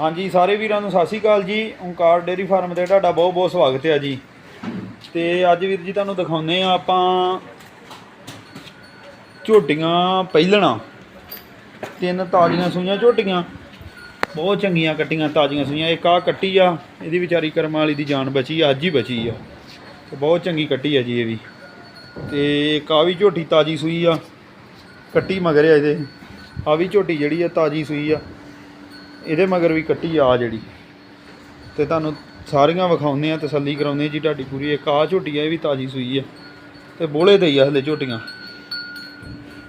ਹਾਂਜੀ, ਸਾਰੇ ਵੀਰਾਂ ਨੂੰ ਸਤਿ ਸ਼੍ਰੀ ਅਕਾਲ ਜੀ। ਓਂਕਾਰ ਡੇਅਰੀ ਫਾਰਮ ਤੇ ਤੁਹਾਡਾ ਬਹੁਤ ਬਹੁਤ ਸਵਾਗਤ ਹੈ ਜੀ। ਤੇ ਅੱਜ ਵੀਰ ਜੀ ਤੁਹਾਨੂੰ ਦਿਖਾਉਨੇ ਆ ਆਪਾਂ ਝੋਟੀਆਂ ਪਹਿਲਣਾ। ਤਿੰਨ ਤਾਜ਼ੀਆਂ ਸੂਈਆਂ ਝੋਟੀਆਂ। ਬਹੁਤ ਚੰਗੀਆਂ ਕੱਟੀਆਂ, ਤਾਜ਼ੀਆਂ ਸੂਈਆਂ। ਇੱਕ ਆ ਕੱਟੀ ਆ, ਇਹਦੀ ਵਿਚਾਰੀ ਕਰਮ ਵਾਲੀ ਦੀ ਜਾਨ ਬਚੀ ਆ, ਅੱਜ ਹੀ ਬਚੀ ਆ। ਤੇ ਬਹੁਤ ਚੰਗੀ ਕੱਟੀ ਆ ਜੀ ਇਹ ਵੀ। ਤੇ ਇੱਕ ਆ ਵੀ ਝੋਟੀ ਤਾਜ਼ੀ ਸੂਈ ਆ, ਕੱਟੀ ਮਗਰ ਆ ਇਹਦੇ। ਆ ਵੀ ਝੋਟੀ ਜਿਹੜੀ ਆ, ਤਾਜ਼ੀ ਸੂਈ ਆ। ਇਹਦੇ ਮਗਰ ਵੀ ਕੱਟੀ ਆ ਜਿਹੜੀ। ਤੇ ਤੁਹਾਨੂੰ ਸਾਰੀਆਂ ਵਿਖਾਉਂਦੇ ਆ, ਤਸੱਲੀ ਕਰਾਉਂਦੇ ਆ ਜੀ ਤੁਹਾਡੀ ਪੂਰੀ। ਇੱਕ ਆ ਝੋਟੀ ਆ, ਇਹ ਵੀ ਤਾਜ਼ੀ ਸੂਈ ਆ। ਤੇ ਬੋਲੇ ਤੇ ਹੀ ਆ ਹਲੇ ਝੋਟੀਆਂ।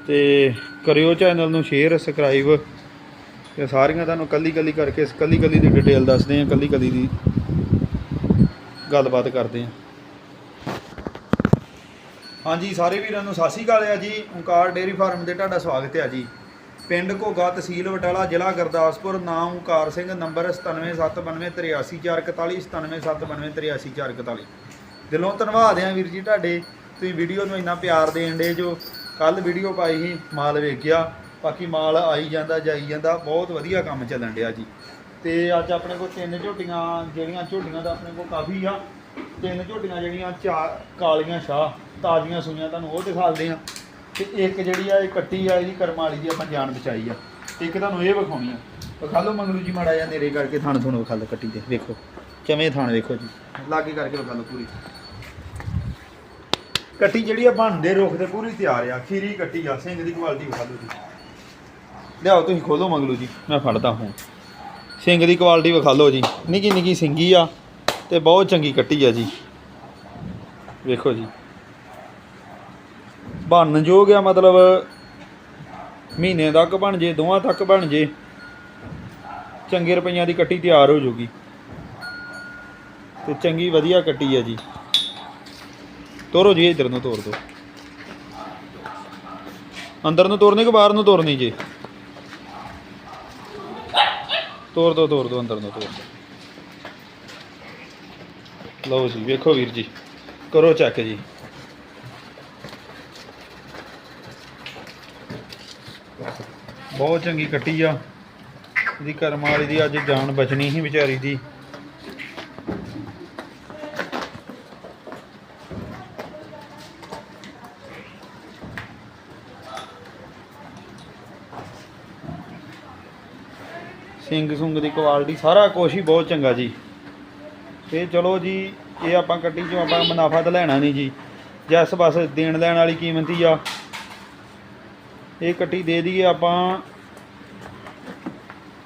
ਤੇ ਕਰਿਓ ਚੈਨਲ ਨੂੰ ਸ਼ੇਅਰ ਸਬਸਕ੍ਰਾਈਬ ਤੇ ਸਾਰੀਆਂ ਤੁਹਾਨੂੰ ਕੱਲੀ ਕੱਲੀ ਕਰਕੇ ਕੱਲੀ ਕੱਲੀ ਦੀ ਡਿਟੇਲ ਦੱਸਦੇ ਆ ਕੱਲੀ ਕੱਲੀ ਦੀ ਗੱਲਬਾਤ ਕਰਦੇ ਆ। ਹਾਂਜੀ, ਸਾਰੇ ਵੀਰਾਂ ਨੂੰ ਸਤਿ ਸ਼੍ਰੀ ਅਕਾਲ ਆ ਜੀ। ਓਂਕਾਰ ਡੇਅਰੀ ਫਾਰਮ ਤੇ ਤੁਹਾਡਾ ਸਵਾਗਤ ਹੈ ਜੀ। ਪਿੰਡ ਘੋਗਾ ਤਹਿਸੀਲ ਬਟਾਲਾ, ਜ਼ਿਲ੍ਹਾ ਗੁਰਦਾਸਪੁਰ, ਨਾਮ ਓਂਕਾਰ ਸਿੰਘ, ਨੰਬਰ 9779383441 9779383441 ਦਿਲੋਂ ਧੰਨਵਾਦ ਆ ਵੀਰ ਜੀ ਤੁਹਾਡੇ, ਤੁਸੀਂ ਵੀਡੀਓ ਨੂੰ ਇੰਨਾ ਪਿਆਰ ਦੇਣ ਦੇ ਜੋ ਕੱਲ ਵੀਡੀਓ ਪਾਈ ਸੀ, ਮਾਲ ਵੇਖਿਆ, ਬਾਕੀ ਮਾਲ ਆਈ ਜਾਂਦਾ, ਜਾਈ ਜਾਂਦਾ, ਬਹੁਤ ਵਧੀਆ ਕੰਮ ਚੱਲਣ ਡਿਆ ਜੀ। ਤੇ ਅੱਜ ਆਪਣੇ ਕੋਲ ਤਿੰਨ ਝੋਟੀਆਂ, ਜਿਹੜੀਆਂ ਝੋਟੀਆਂ ਦਾ ਆਪਣੇ ਕੋਲ ਕਾਫੀ ਆ, ਤਿੰਨ ਝੋਟੀਆਂ ਜਿਹੜੀਆਂ ਚਾਰ ਕਾਲੀਆਂ ਸ਼ਾਹ, ਤਾਜ਼ੀਆਂ ਸੂਈਆਂ, ਤੁਹਾਨੂੰ ਉਹ ਦਿਖਾਉਂਦੇ ਆ। ਤੇ ਇੱਕ ਜਿਹੜੀ ਆ, ਇਹ ਕੱਟੀ ਆ, ਇਹਦੀ ਕਰਮ ਵਾਲੀ ਦੀ ਆਪਾਂ ਜਾਨ ਬਚਾਈ ਆ। ਇੱਕ ਤੁਹਾਨੂੰ ਇਹ ਵਿਖਾਉਣੀ ਆ। ਵਿਖਾ ਲਓ ਮੰਗਲੂ ਜੀ ਮਾੜਾ ਜਿਹਾ ਨੇੜੇ ਕਰਕੇ ਥਣ ਥਣ ਵਿਖਾ ਲਓ ਕੱਟੀ ਦੇ। ਵੇਖੋ, ਕਿਵੇਂ ਥਣ ਵੇਖੋ ਜੀ। ਲਾਗੇ ਕਰਕੇ ਵਿਖਾ ਲਓ ਪੂਰੀ। ਕੱਟੀ ਜਿਹੜੀ ਆ ਬਣਦੇ ਰੁੱਖ ਤੇ ਪੂਰੀ ਤਿਆਰ ਆ। ਖੀਰੀ ਕੱਟੀ ਆ ਸਿੰਘ ਦੀ ਕੁਆਲਿਟੀ ਵਿਖਾ ਲਓ ਜੀ। ਲਿਆਓ, ਤੁਸੀਂ ਖੋਲੋ ਮੰਗਲੂ ਜੀ। ਮੈਂ ਫੜਦਾ ਹਾਂ ਸਿੰਘ ਦੀ ਕੁਆਲਿਟੀ ਵਿਖਾ ਲਓ ਜੀ। ਨਿੱਕੀ ਨਿੱਕੀ ਸਿੰਗੀ ਆ ਤੇ ਬਹੁਤ ਚੰਗੀ ਕੱਟੀ ਆ ਜੀ। ਵੇਖੋ ਜੀ। ਬਣ ਜੋ ਗਿਆ ਮਤਲਬ, ਮਹੀਨੇ ਤੱਕ ਬਣ ਜੇ, ਦੋਵਾਂ ਤੱਕ ਬਣ ਜੇ, ਚੰਗੇ ਰੁਪਈਆਂ ਦੀ ਕੱਟੀ ਤਿਆਰ ਹੋ ਜੂਗੀ। ਤੇ ਚੰਗੀ ਵਧੀਆ ਕੱਟੀ ਆ ਜੀ। ਤੋਰੋ ਜੀ, ਇਧਰ ਨੂੰ ਤੋਰ ਦਿਓ ਅੰਦਰ ਨੂੰ ਤੋਰਨੀ ਕਿ ਬਾਹਰ ਨੂੰ ਤੋਰਨੀ ਜੀ? ਤੋਰ ਦੋ ਤੋਰ ਦੋ, ਅੰਦਰ ਨੂੰ ਤੋਰ ਦੋ। ਲਓ ਜੀ, ਵੇਖੋ ਵੀਰ ਜੀ। ਕਰੋ ਚੈੱਕ ਜੀ। ਬਹੁਤ ਚੰਗੀ ਕੱਟੀ ਆ। ਇਹਦੀ ਕਰਮ ਵਾਲੀ ਦੀ ਅੱਜ ਜਾਨ ਬਚਣੀ ਸੀ ਵਿਚਾਰੀ ਦੀ। ਸਿੰਗ ਸੁੰਗ ਦੀ ਕੁਆਲਿਟੀ ਸਾਰਾ ਕੁਛ ਹੀ ਬਹੁਤ ਚੰਗਾ ਜੀ। ਤੇ ਚਲੋ ਜੀ, ਇਹ ਆਪਾਂ ਕੱਟੀ ਚੋਂ ਆਪਾਂ ਮੁਨਾਫਾ ਤਾਂ ਲੈਣਾ ਨਹੀਂ ਜੀ। ਜਸ ਬਸ ਦੇਣ ਲੈਣ ਵਾਲੀ ਕੀਮਤ ਹੀ ਆ। ਇਹ ਕੱਟੀ ਦੇ ਦਈਏ ਆਪਾਂ,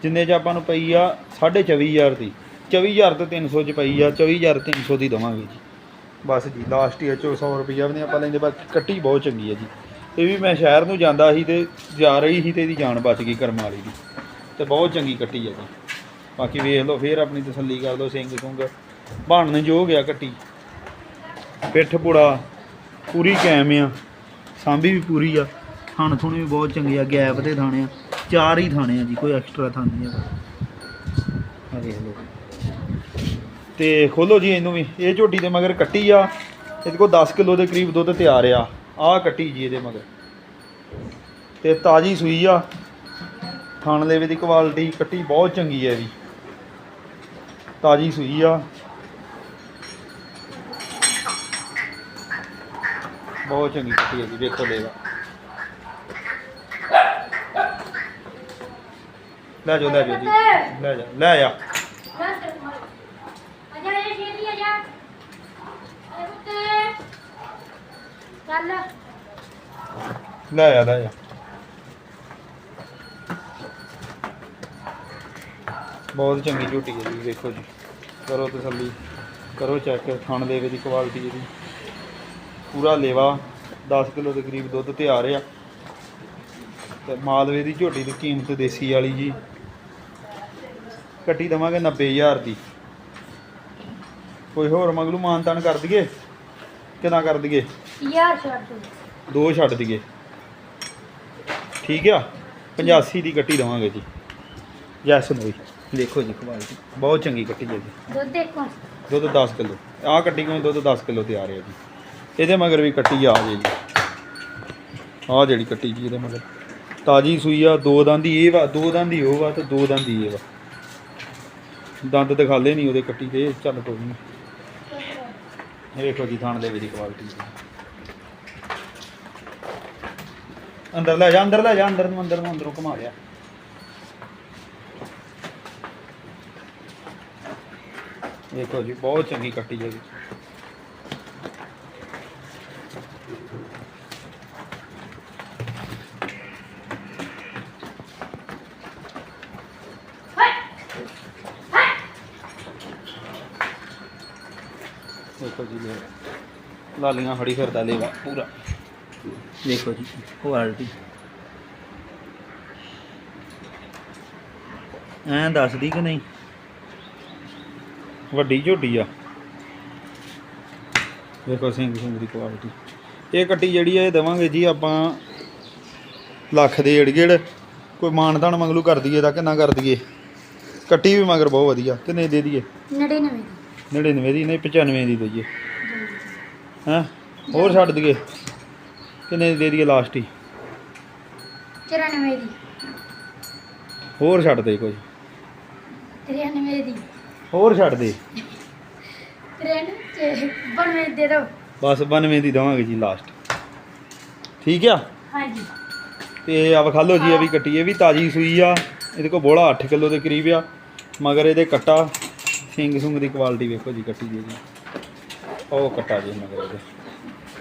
ਜਿੰਨੇ ਚ ਆਪਾਂ ਨੂੰ ਪਈ ਆ 24500 ਦੀ। 24000 ਤੇ 300 ਚ ਪਈ ਆ 24300 ਦੀ ਦਵਾਂਗੇ ਜੀ। ਬਸ ਜੀ ਲਾਸਟ ਈਅਰ 'ਚੋਂ 100 ਰੁਪਈਆ ਵੀ ਨਹੀਂ ਆਪਾਂ ਲੈਂਦੇ, ਬਾਕੀ ਕੱਟੀ ਬਹੁਤ ਚੰਗੀ ਆ ਜੀ। ਇਹ ਵੀ ਮੈਂ ਸ਼ਹਿਰ ਨੂੰ ਜਾਂਦਾ ਸੀ ਤੇ ਜਾ ਰਹੀ ਸੀ ਤੇ ਇਹਦੀ ਜਾਨ ਬਚ ਗਈ ਕਰਮ ਵਾਲੀ ਦੀ। ਤੇ ਬਹੁਤ ਚੰਗੀ ਕੱਟੀ ਆ ਜੀ। ਬਾਕੀ ਵੇਖ ਲਓ, ਫੇਰ ਆਪਣੀ ਤਸੱਲੀ ਕਰ ਲਓ ਸਿੰਘ ਸੁੰਗ। ਬਣਨ ਜੋ ਗਿਆ ਕੱਟੀ। ਪਿੱਠ ਪੁੜਾ, ਪੂਰੀ ਕੈਮ ਆ। ਸਾਂਭੀ ਵੀ ਪੂਰੀ ਆ। ਥਣ ਥੁਣ ਵੀ ਬਹੁਤ ਚੰਗੇ ਆ, ਗੈਪ ਦੇ ਥਾਣੇ ਆ, ਚਾਰ ਹੀ ਥਾਣੇ ਆ ਜੀ, ਕੋਈ ਐਕਸਟਰਾ ਥਾਣ ਨਹੀਂ ਹੈਗਾ। ਆ ਵੇਖ ਲਓ। ਤੇ ਖੋਲੋ ਜੀ ਇਹਨੂੰ ਵੀ, ਇਹ ਝੋਟੀ ਦੇ ਮਗਰ ਕੱਟੀ ਆ, ਇਹਦੇ ਕੋਲ 10 ਕਿਲੋ ਦੇ ਕਰੀਬ ਦੁੱਧ ਤਿਆਰ ਆ, ਆਹ ਕੱਟੀ ਜੀ ਇਹਦੇ ਮਗਰ। ਤੇ ਤਾਜੀ ਸੂਈ ਆ, ਥਣ ਦੇ ਦੀ ਕੁਆਲਿਟੀ ਕੱਟੀ ਬਹੁਤ ਚੰਗੀ ਹੈ ਵੀ। ਤਾਜੀ ਸੂਈ ਆ। ਬਹੁਤ ਚੰਗੀ ਕੱਟੀ ਹੈ ਜੀ ਦੇਖੋ ਲੈਗਾ ਲੈ ਜਾਓ ਲੈ ਜਾਓ ਜੀ। ਲੈ ਜਾ ਲੈ ਜਾ ਲੈ ਜਾ ਲੈ ਜਾ ਬਹੁਤ ਚੰਗੀ ਝੋਟੀ ਹੈ ਜੀ ਵੇਖੋ ਜੀ। ਕਰੋ ਤਸੱਲੀ, ਕਰੋ ਚੈੱਕ ਥਣ ਦੇ ਦੀ ਕੁਆਲਿਟੀ ਇਹਦੀ। ਪੂਰਾ ਲੇਵਾ 10 ਕਿਲੋ ਦੇ ਕਰੀਬ ਦੁੱਧ ਤਿਆਰ ਆ। ਤੇ ਮਾਲਵੇ ਦੀ ਝੋਟੀ ਦੀ ਕੀਮਤ ਦੇਸੀ ਵਾਲੀ ਜੀ। ਕੱਟੀ ਦਵਾਂਗੇ 90000 ਦੀ। ਕੋਈ ਹੋਰ ਮਗਲੂ ਮਾਨਤਾਨ ਕਰ ਦਈਏ? ਕਿੰਨਾ ਕਰ ਦਈਏ? ਯਾਰ ਛੱਡ ਦੋ ਛੱਡ ਦਈਏ। ਠੀਕ ਆ? 85 ਦੀ ਕੱਟੀ ਦਵਾਂਗੇ ਜੀ। ਜੈਸ ਨੂੰ ਵੀ। ਦੇਖੋ ਜੀ ਕੁਆਲਿਟੀ ਬਹੁਤ ਚੰਗੀ ਕੱਟੀ ਹੈ ਜੀ। ਦੁੱਧ ਦੇਖੋ। ਦੁੱਧ 10 ਕਿਲੋ। ਆਹ ਕੱਟੀ ਕੋਲ ਦੁੱਧ 10 ਕਿਲੋ ਤਿਆਰ ਹੈ ਜੀ। ਇਹਦੇ ਮਗਰ ਵੀ ਕੱਟੀ ਆ ਜੇ ਜੀ। ਆਹ ਜਿਹੜੀ ਕੱਟੀ ਜੀ ਇਹਦੇ ਮਗਰ। ਤਾਜੀ ਸੂਈ ਆ ਦੋ ਦੰਦ ਦੀ ਇਹ ਵਾ ਦੋ ਦੰਦ ਦੀ ਉਹ ਵਾ ਤੇ ਦੋ ਦੰਦ ਦੀ ਇਹ ਵਾ। ਦੰਦ ਦਿਖਾਲੇ ਨਹੀਂ ਉਹਦੇ ਕੱਟੀ ਦੇ ਚੱਲ ਕੋਈ ਨਹੀਂ ਇਹ ਵੇਖੋ ਜੀ, ਥਾਣ ਦੇ ਵੀ ਕੁਆਲਿਟੀ ਅੰਦਰ ਲੈ ਜਾ, ਅੰਦਰ ਲੈ ਜਾ, ਅੰਦਰ ਨੂੰ ਅੰਦਰ ਨੂੰ, ਅੰਦਰੋਂ ਘੁਮਾ ਲਿਆ। ਵੇਖੋ ਜੀ, ਬਹੁਤ ਚੰਗੀ ਕੱਟੀ ਹੈ ਜੀ ਦੇਖੋ ਜੀ ਲੈ ਲਾਲੀਆਂ ਫੜੀ ਫਿਰਦਾ ਲੇਵਾ ਪੂਰਾ। ਦੇਖੋ ਜੀ ਕੁਆਲਿਟੀ ਐਂ ਦੱਸਦੀ ਕਿ ਨਹੀਂ? ਵੱਡੀ ਝੋਟੀ ਆ। ਦੇਖੋ ਸਿੰਘ ਸਿੰਘ ਦੀ ਕੁਆਲਿਟੀ ਇਹ ਕੱਟੀ ਜਿਹੜੀ ਆ ਇਹ ਦੇਵਾਂਗੇ ਜੀ ਆਪਾਂ ਲੱਖ ਦੇ ਏੜ ਗੇੜ ਕੋਈ ਮਾਨਦਾਨ ਮੰਗਲੂ ਕਰ ਦਈਏ ਤਾਂ ਕਿੰਨਾ ਕਰ ਦਈਏ। ਕੱਟੀ ਵੀ ਮਗਰ ਬਹੁਤ ਵਧੀਆ ਕਿੰਨੇ ਦੇ ਦਈਏ? 99 ਦੀ। 99 ਦੀ ਨਹੀਂ 95 ਦੀ ਦਈਏ। ਹੈਂ? ਹੋਰ ਛੱਡ ਦਈਏ। ਕਿੰਨੇ ਦੀ ਦੇ ਦਈਏ ਲਾਸਟ ਹੀ? 94 ਦੀ। ਹੋਰ ਛੱਡ ਦੇ ਕੋਈ। 93 ਦੀ। ਹੋਰ ਛੱਡ ਦੇ। 93 92 ਦੇ ਦੋ। ਬਸ 92 ਦੀ ਦਵਾਂਗੇ ਜੀ ਲਾਸਟ ਠੀਕ ਆ? ਹਾਂਜੀ। ਤੇ ਆ ਵਿਖਾ ਲਓ ਜੀ ਇਹ ਵੀ ਕੱਟੀ ਇਹ ਵੀ ਤਾਜੀ ਸੂਈ ਆ। ਇਹਦੇ ਕੋਲ ਬੋਲਾ 8 ਕਿਲੋ ਦੇ ਕਰੀਬ ਆ। ਮਗਰ ਇਹਦੇ ਕੱਟਾ। ਸਿੰਗ ਸੁੰਗ ਦੀ ਕੁਆਲਿਟੀ ਵੇਖੋ ਜੀ ਕੱਟੀ ਦੀ ਜੀ। ਉਹ ਕੱਟਾ ਜੀ ਮਗਰ ਇਹਦੇ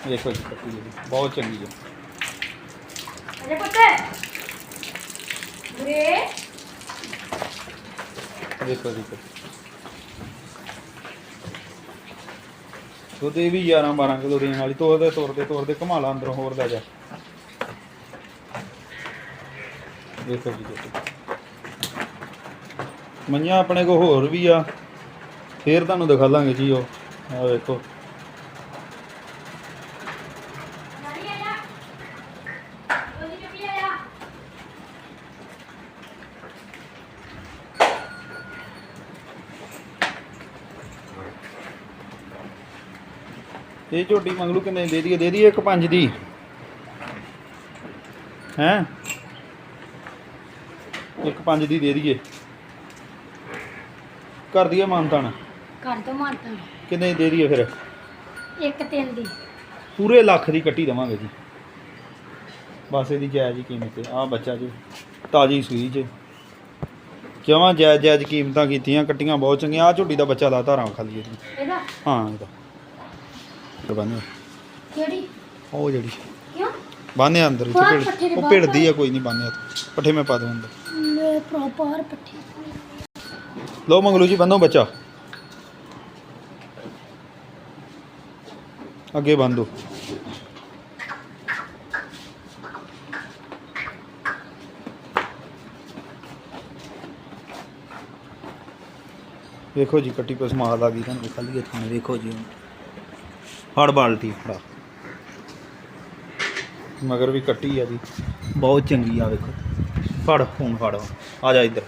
ਵੇਖੋ ਜੀ ਕੱਟੀ ਦੀ ਬਹੁਤ ਚੰਗੀ ਆ ਅਰੇ ਪੁੱਤ। ਉਰੇ ਦੇਖੋ ਜੀ ਦੁੱਧ ਇਹ ਵੀ 11 12 ਕਿਲੋ ਦੇਣ ਵਾਲੀ ਤੋਰਦੇ ਤੋਰਦੇ ਤੋਰਦੇ ਘੁਮਾ ਲਾ ਅੰਦਰੋਂ ਹੋਰ ਲੈ ਜਾ। ਦੇਖੋ ਜੀ ਕੱਟੀ ਮੰਨਿਆ ਆਪਣੇ ਕੋ ਹੋਰ ਵੀ ਆ। ਫੇਰ ਤੁਹਾਨੂੰ ਦਿਖਾ ਲਾਂਗੇ ਜੀ ਉਹ। ਆ ਵੇਖੋ ਨਾਨੀ ਆਇਆ ਉਹਦੀ ਚੁੱਕੀ ਆਇਆ ਇਹ ਝੋਟੀ ਮੰਗਲੂ ਕਿੰਨੇ ਦੇ ਦਈਏ? ਦੇ ਦਈਏ ਇੱਕ ਪੰਜ ਦੀ। ਹੈਂ? ਇੱਕ ਪੰਜ ਦੀ ਦੇ ਦਈਏ। ਕਰ ਦਈਏ ਮਾਨਤਾਨ। ਕਰ ਦੋ ਮਾਰਤਾ ਕਿੰਨੇ ਦੀ ਦਈਏ ਫਿਰ? ਇੱਕ ਤਿੰਨ ਦੀ। ਪੂਰੇ ਲੱਖ ਦੀ ਕੱਟੀ ਦੇਵਾਂਗੇ ਜੀ। ਬਸ ਇਹਦੀ ਜਾਇਜ਼ ਹੀ ਕੀਮਤ ਹੈ। ਆ ਬੱਚਾ ਜੀ ਤਾਜੀ ਸੂਈ ਚ ਜਮਾਂ ਜਾਇਜ਼ ਜਾਇਜ਼ ਕੀਮਤਾਂ ਕੀਤੀਆਂ ਕੱਟੀਆਂ ਬਹੁਤ ਚੰਗੀਆਂ। ਆ ਝੋਟੀ ਦਾ ਬੱਚਾ ਲਾ ਧਾਰਾਂ ਖਾਲੀ ਇਹਦਾ? ਹਾਂ ਇਹਦਾ। ਇਹ ਬੰਨ੍ਹ ਕਿਹੜੀ? ਉਹ ਜਿਹੜੀ। ਕਿਉਂ? ਬਾਨੇ ਅੰਦਰ ਹੀ ਬਾਹਰ ਭਿੜ- ਪੱਠੇ ਦੇ ਉਹ ਬਾਹਰ ਭਿੜਦੀ ਆ ਕੋਈ ਨਹੀਂ ਬਾਨੇ ਪੱਠੇ ਮੈਂ ਪਾ ਦੂੰ ਅੰਦਰ। ਲੈ ਪ੍ਰੋਪਰ ਪੱਠੇ। ਲੋ ਮੰਗਲੂ ਜੀ ਬੰਨੋ ਬੱਚਾ। ਅੱਗੇ ਬੰਦੋ ਵੇਖੋ ਜੀ ਕੱਟੀ ਪਸ ਮਾਲ ਆ ਗਈ ਤੁਹਾਨੂੰ ਖਾਲੀ ਹੱਥਾਂ ਨਾਲ ਵੇਖੋ ਜੀ ਫੜ ਬਾਲਟੀ ਫੜਾ। ਮਗਰ ਵੀ ਕੱਟੀ ਆ ਜੀ। ਬਹੁਤ ਚੰਗੀ ਆ ਵੇਖੋ ਫੜ ਫੋਨ ਫੜ। ਆ ਜਾ ਇੱਧਰ।